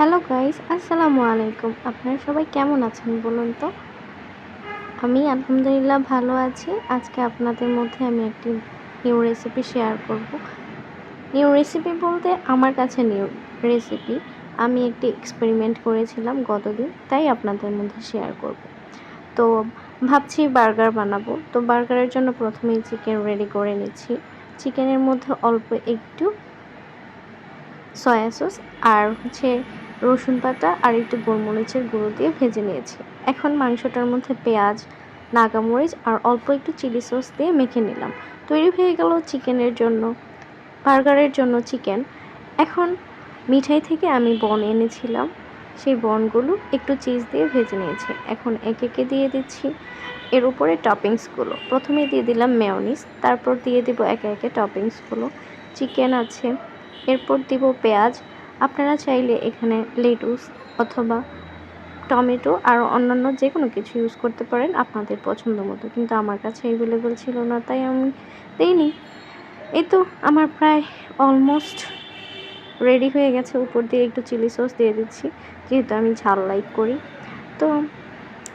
Hello guys আসসালামু আলাইকুম আপনারা সবাই কেমন আছেন বলুন তো? আমি আলহামদুলিল্লাহ ভালো আছি। আজকে আপনাদের মধ্যে আমি একটি নিউ রেসিপি শেয়ার করব। নিউ রেসিপি বলতে আমার কাছে নিউ রেসিপি আমি একটি এক্সপেরিমেন্ট করেছিলাম গতদিন, তাই আপনাদের মধ্যে শেয়ার করব। তো ভাবছি বার্গার বানাবো। তো বার্গারের জন্য প্রথমেই চিকেন রেডি করে নিচ্ছি। চিকেনের মধ্যে অল্প একটু সয়া সস আর হচ্ছে রসুন পাতা আর একটু গোলমরিচের গুঁড়ো দিয়ে ভেজে নিয়েছি। এখন মাংসটার মধ্যে পেঁয়াজ, নাগামরিচ আর অল্প একটু চিলি সস দিয়ে মেখে নিলাম। তৈরি হয়ে গেল চিকেনের জন্য, বার্গারের জন্য চিকেন। এখন মিঠাই থেকে আমি বন এনেছিলাম। সেই বনগুলো একটু চিজ দিয়ে ভেজে নিয়েছি। এখন একে একে দিয়ে দিচ্ছি। এর উপরে টপিংসগুলো। প্রথমে দিয়ে দিলাম মেয়নিস তারপর দিয়ে দিব একে একে টপিংসগুলো। চিকেন আছে। এরপর দিব পেঁয়াজ আপনারা চাইলে এখানে লেটুস অথবা টমেটো আর অন্যান্য যে কোনো কিছু ইউজ করতে পারেন আপনাদের পছন্দ মতো। কিন্তু আমার কাছে অ্যাভেলেবেল ছিল না, তাই আমি দিইনি। এই তো আমার প্রায় অলমোস্ট রেডি হয়ে গেছে। উপর দিয়ে একটু চিলি সস দিয়ে দিচ্ছি, যেহেতু আমি ঝাল লাইক করি। তো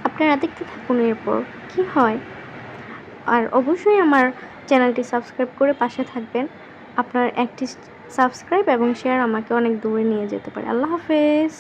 আপনারা দেখতে থাকুন এরপর কি হয়। আর অবশ্যই আমার চ্যানেলটি সাবস্ক্রাইব করে পাশে থাকবেন। আপনার একটি সাবস্ক্রাইব এবং শেয়ার আমাকে অনেক দূরে নিয়ে যেতে পারে। আল্লাহ হাফেজ।